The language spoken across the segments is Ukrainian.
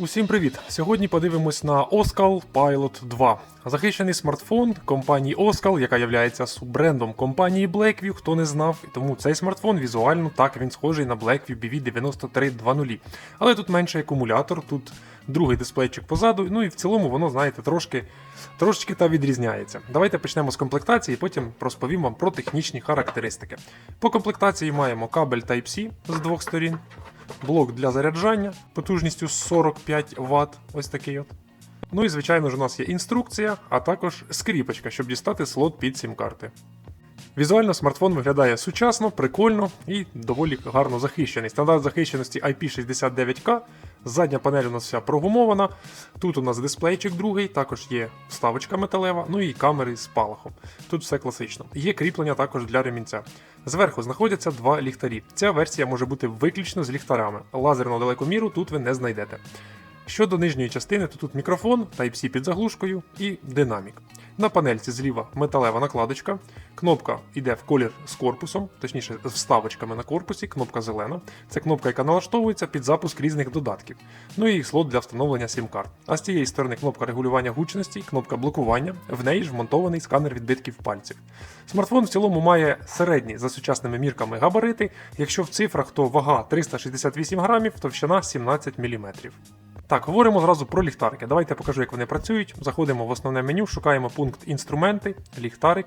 Усім привіт! Сьогодні подивимось на Oskal Pilot 2. Захищений смартфон компанії Oskal, яка є суббрендом компанії Blackview, хто не знав. І тому цей смартфон візуально так він схожий на Blackview BV9320. Але тут менший акумулятор, тут другий дисплейчик позаду. Ну і в цілому воно, знаєте, трошки трошечки та відрізняється. Давайте почнемо з комплектації, потім розповім вам про технічні характеристики. По комплектації маємо кабель Type-C з двох сторін блок для заряджання потужністю 45 Вт. Ось такий от. Ну і звичайно ж у нас є інструкція, а також скріпочка, щоб дістати слот під сім-карти. Візуально смартфон виглядає сучасно, прикольно і доволі гарно захищений. Стандарт захищеності IP69K. Задня панель у нас вся прогумована. Тут у нас дисплейчик другий, також є вставочка металева, ну і камери з палахом. Тут все класично. Є кріплення також для ремінця. Зверху знаходяться два ліхтарі. Ця версія може бути виключно з ліхтарами. Лазерного далекоміру тут ви не знайдете. Щодо нижньої частини, то тут мікрофон, Type-C під заглушкою і динамік. На панельці зліва металева накладочка. Кнопка йде в колір з корпусом, точніше з вставочками на корпусі, кнопка зелена. Це кнопка, яка налаштовується під запуск різних додатків. Ну і слот для встановлення сім-карт. А з цієї сторони кнопка регулювання гучності, кнопка блокування, в неї ж вмонтований сканер відбитків пальців. Смартфон в цілому має середні за сучасними мірками габарити. Якщо в цифрах, то вага 368 грамів, товщина 17 мм. Так, говоримо зразу про ліхтарики. Давайте я покажу, як вони працюють. Заходимо в основне меню, шукаємо пункт інструменти, ліхтарик.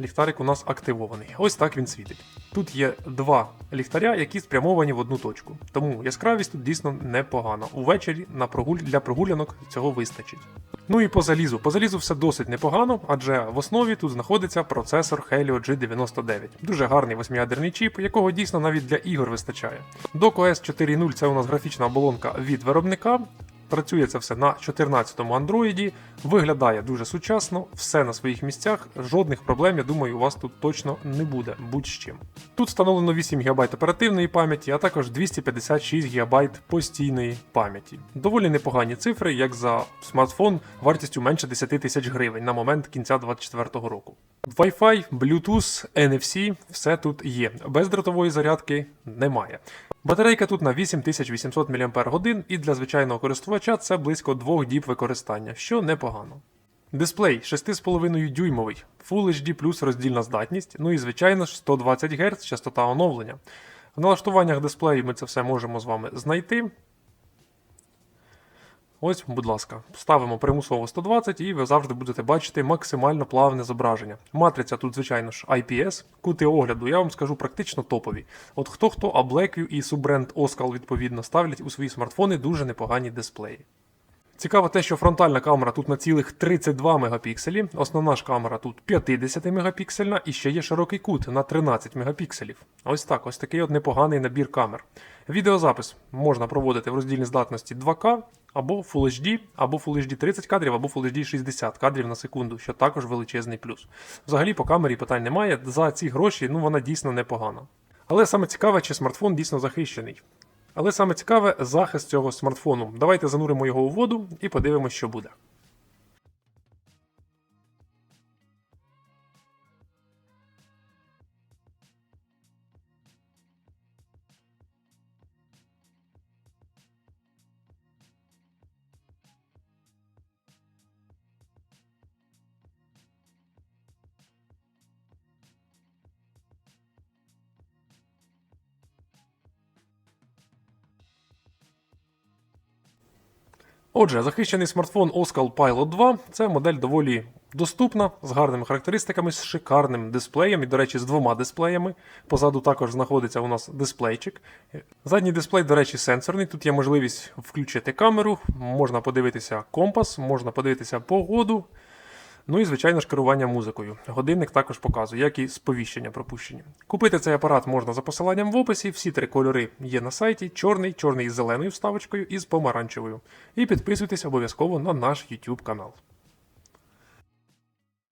Ліхтарик у нас активований. Ось так він світить. Тут є два ліхтаря, які спрямовані в одну точку. Тому яскравість тут дійсно непогана. Увечері на прогуль... для прогулянок цього вистачить. Ну і по залізу. По залізу все досить непогано, адже в основі тут знаходиться процесор Helio G99. Дуже гарний восьмиядерний чіп, якого дійсно навіть для ігор вистачає. Dock OS 4.0 це у нас графічна оболонка від виробника. Працює це все на 14-му андроїді, виглядає дуже сучасно, все на своїх місцях. Жодних проблем, я думаю, у вас тут точно не буде будь-з чим. Тут встановлено 8 ГБ оперативної пам'яті, а також 256 ГБ постійної пам'яті. Доволі непогані цифри, як за смартфон вартістю менше 10 тисяч гривень на момент кінця 2024 року. Wi-Fi, Bluetooth, NFC, все тут є. Бездротової зарядки немає. Батарейка тут на 8800 мАч і для звичайного користувача це близько 2 діб використання, що непогано. Дисплей 6,5 дюймовий, Full HD плюс роздільна здатність, ну і звичайно ж 120 Гц частота оновлення. В налаштуваннях дисплею ми це все можемо з вами знайти. Ось, будь ласка, ставимо примусово 120 і ви завжди будете бачити максимально плавне зображення. Матриця тут, звичайно ж, IPS, кути огляду, я вам скажу практично топові. От хто хто, а Blackview і суббренд Oskal, відповідно, ставлять у свої смартфони дуже непогані дисплеї. Цікаво те, що фронтальна камера тут на цілих 32 мегапікселі, основна ж камера тут 50 мегапіксельна і ще є широкий кут на 13 мегапікселів. Ось так, ось такий от непоганий набір камер. Відеозапис можна проводити в роздільній здатності 2К або Full HD, або Full HD 30 кадрів, або Full HD 60 кадрів на секунду, що також величезний плюс. Взагалі по камері питань немає. За ці гроші ну вона дійсно непогана. Але саме цікаве, чи смартфон дійсно захищений. Але саме цікаве захист цього смартфону. Давайте зануримо його у воду і подивимося, що буде. Отже, захищений смартфон Oskal Pilot 2 це модель доволі доступна, з гарними характеристиками, з шикарним дисплеєм і, до речі, з двома дисплеями. Позаду також знаходиться у нас дисплейчик. Задній дисплей, до речі, сенсорний. Тут є можливість включити камеру, можна подивитися компас, можна подивитися погоду. Ну і, звичайно ж, керування музикою. Годинник також показує, як і сповіщення пропущені. Купити цей апарат можна за посиланням в описі. Всі три кольори є на сайті: чорний, чорний із зеленою вставочкою і з помаранчевою. І підписуйтесь обов'язково на наш YouTube канал.